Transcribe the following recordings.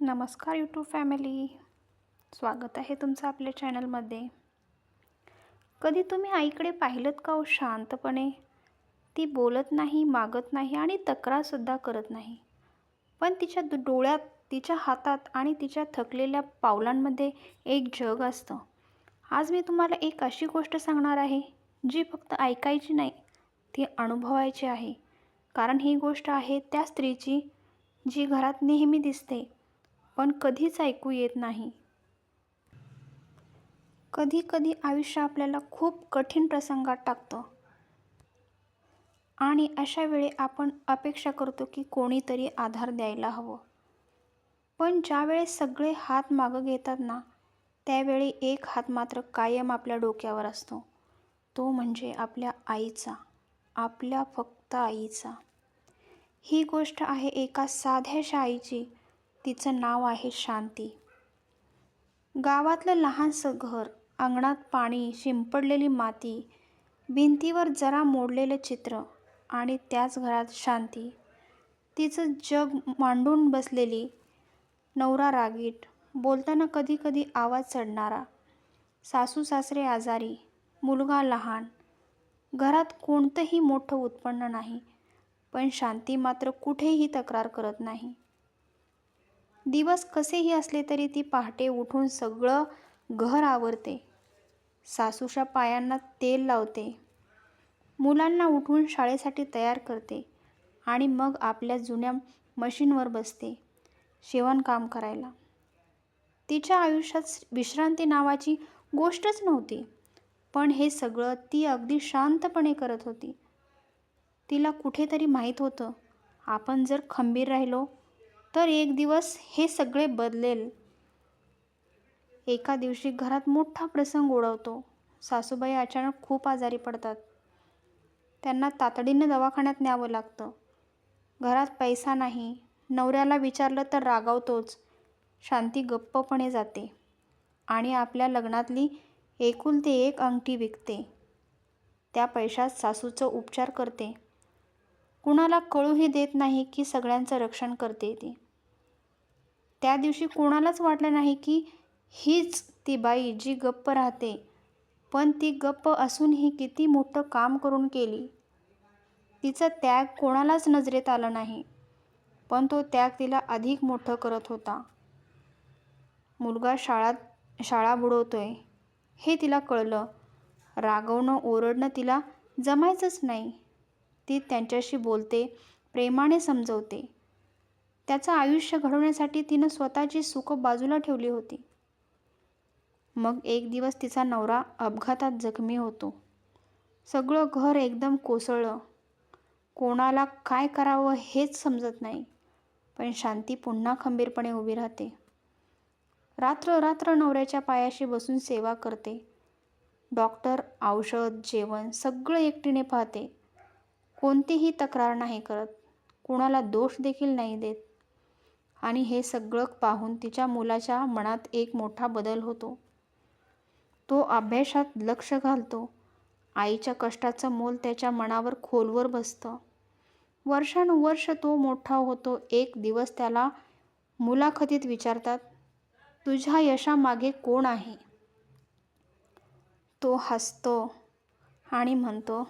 नमस्कार YouTube family स्वागत आहे तुमचं आपल्या चॅनलमध्ये कधी तुम्ही आईकडे पाहिलंत का हो शांतपणे? ती बोलत नाही मागत नाही आणि तक्रारसुद्धा करत नाही. पण तिच्या डोळ्यात तिच्या हातात आणि तिच्या थकलेल्या पावलांमध्ये एक जग असतं. आज मी तुम्हाला एक अशी गोष्ट सांगणार आहे जी फक्त ऐकायची नाही ती अनुभवायची आहे. कारण ही गोष्ट आहे त्या स्त्रीची जी घरात नेहमी दिसते. पण कधीच ऐकू येत नाही. कधी कधी आयुष्य आपल्याला खूप कठीण प्रसंगात टाकतं. आणि अशा वेळी आपण अपेक्षा करतो की कोणीतरी आधार द्यायला हवं. पण ज्यावेळेस सगळे हात मागं घेतात ना त्यावेळी एक हात मात्र कायम आपल्या डोक्यावर असतो. तो म्हणजे आपल्या आईचा आपल्या फक्त आईचा. ही गोष्ट आहे एका साध्याशा आईची तिचं नाव आहे शांती. गावातलं लहानसं घर अंगणात पाणी शिंपडलेली माती भिंतीवर जरा मोडलेलं चित्र आणि त्याच घरात शांती. तिचं जग मांडून बसलेली नवरा रागीट बोलताना कधीकधी आवाज चढणारा सासू सासरे आजारी मुलगा लहान. घरात कोणतंही मोठं उत्पन्न नाही पण शांती मात्र कुठेही तक्रार करत नाही. दिवस कसेही असले तरी ती पहाटे उठून सगळं घर आवरते. सासूच्या पायांना तेल लावते. मुलांना उठून शाळेसाठी तयार करते आणि मग आपल्या जुन्या मशीनवर बसते शिवणकाम करायला. तिच्या आयुष्यात विश्रांती नावाची गोष्टच नव्हती पण हे सगळं ती अगदी शांतपणे करत होती. तिला कुठेतरी माहीत होतं आपण जर खंबीर राहिलो तर एक दिवस हे सगळे बदलेल. एका दिवशी घरात मोठा प्रसंग ओढवतो. सासूबाई अचानक खूप आजारी पडतात. त्यांना तातडीनं दवाखान्यात न्यावं लागतं. घरात पैसा नाही. नवऱ्याला विचारलं तर रागावतोच. शांती गप्पपणे जाते आणि आपल्या लग्नातली एकुलती एक अंगठी विकते. त्या पैशात सासूचं उपचार करते. कुणाला कळूही देत नाही की सगळ्यांचं रक्षण करते ती. त्या दिवशी कोणालाच वाटलं नाही की हीच ती बाई जी गप्प राहते. पण ती गप्प असूनही किती मोठं काम करून केली. तिचा त्याग कोणालाच नजरेत आलं नाही पण तो त्याग तिला अधिक मोठं करत होता. मुलगा शाळात शाळा बुडवतोय हे तिला कळलं. रागवणं ओरडणं तिला जमायचंच नाही. ती त्यांच्याशी बोलते प्रेमाने समजवते. त्याचं आयुष्य घडवण्यासाठी तिनं स्वतःची सुखं बाजूला ठेवली होती. मग एक दिवस तिचा नवरा अपघातात जखमी होतो. सगळं घर एकदम कोसळलं. कोणाला काय करावं हेच समजत नाही पण शांती पुन्हा खंबीरपणे उभी राहते. रात्र रात्र नवऱ्याच्या पायाशी बसून सेवा करते. डॉक्टर औषध जेवण सगळं एकटीने पाहते. कोणतीही तक्रार नाही करत. कोणाला दोष देखील नाही देत. आणि हे सगळं पाहून तिच्या मुलाच्या मनात एक मोठा बदल होतो. तो अभ्यासात लक्ष घालतो. आईच्या कष्टाचं मोल त्याच्या मनावर खोलवर बसतं. वर्षानुवर्ष तो मोठा होतो. एक दिवस त्याला मुलाखतीत विचारतात तुझ्या यशामागे कोण आहे? तो हसतो आणि म्हणतो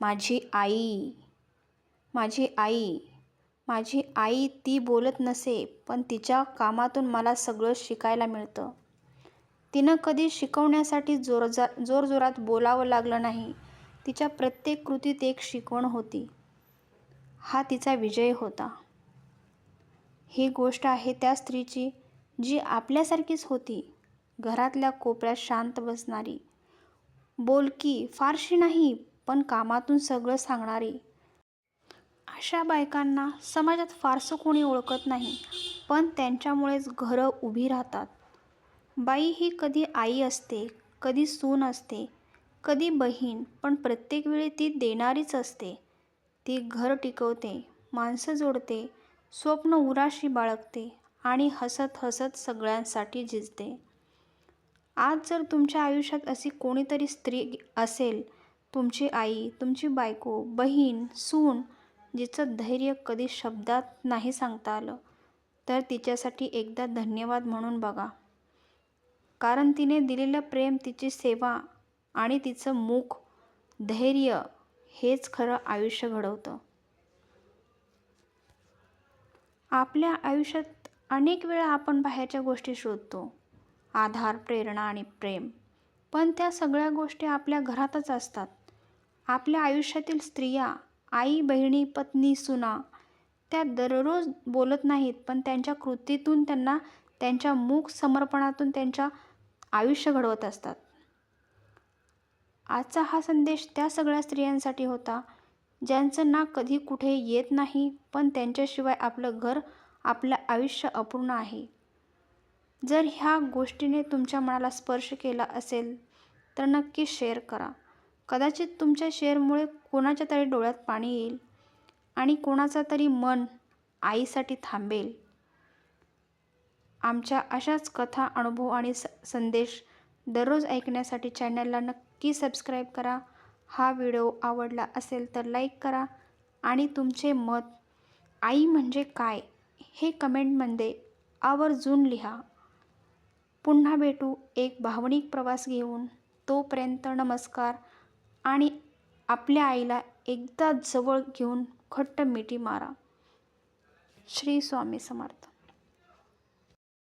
माझी आई माझी आई माझी आई ती बोलत नसे पण तिच्या कामातून मला सगळं शिकायला मिळतं. तिनं कधी शिकवण्यासाठी जोरजा जोरजोरात बोलावं लागलं नाही. तिच्या प्रत्येक कृतीत एक शिकवण होती. हा तिचा विजय होता. ही गोष्ट आहे त्या स्त्रीची जी आपल्यासारखीच होती घरातल्या कोपऱ्यात शांत बसणारी. बोलकी फारशी नाही पण कामातून सगळं सांगणारी. अशा बायकांना समाजात फारसं कोणी ओळखत नाही पण त्यांच्यामुळेच घरं उभी राहतात. बाई ही कधी आई असते कधी सून असते कधी बहीण पण प्रत्येक वेळी ती देणारीच असते. ती घर टिकवते माणसं जोडते स्वप्न उराशी बाळगते आणि हसत हसत सगळ्यांसाठी झिजते आज जर तुमच्या आयुष्यात अशी कोणीतरी स्त्री असेल तुमची आई तुमची बायको बहीण सून जिचं धैर्य कधी शब्दात नाही सांगता आलं तर तिच्यासाठी एकदा धन्यवाद म्हणून बघा. कारण तिने दिलेलं प्रेम तिची सेवा आणि तिचं मुख धैर्य हेच खरं आयुष्य घडवतं. आपल्या आयुष्यात अनेक वेळा आपण बाहेरच्या गोष्टी शोधतो आधार प्रेरणा आणि प्रेम. पण त्या सगळ्या गोष्टी आपल्या घरातच असतात. आपल्या आयुष्यातील स्त्रिया आई बहिणी पत्नी सुना. त्या दररोज बोलत नाहीत पण त्यांच्या कृतीतून त्यांना त्यांच्या मूक समर्पणातून त्यांच्या आयुष्य घडवत असतात. आजचा हा संदेश त्या सगळ्या स्त्रियांसाठी होता ज्यांचं ना कधी कुठे येत नाही पण त्यांच्याशिवाय आपलं घर आपलं आयुष्य अपूर्ण आहे. जर ह्या गोष्टीने तुमच्या मनाला स्पर्श केला असेल तर नक्की शेअर करा. कदाचित तुमच्या शेअरमुळे कोणाच्या तरी डोळ्यात पाणी येईल आणि कोणाचा तरी मन आईसाठी थांबेल. आमच्या अशाच कथा अनुभव आणि स संदेश दररोज ऐकण्यासाठी चॅनलला नक्की सबस्क्राईब करा. हा व्हिडिओ आवडला असेल तर लाईक करा आणि तुमचे मत आई म्हणजे काय हे कमेंटमध्ये आवर्जून लिहा. पुन्हा भेटू एक भावनिक प्रवास घेऊन. तोपर्यंत नमस्कार. आणि आपल्या आईला एकदा जवळ घेऊन घट्ट मिठी मारा. श्री स्वामी समर्थ.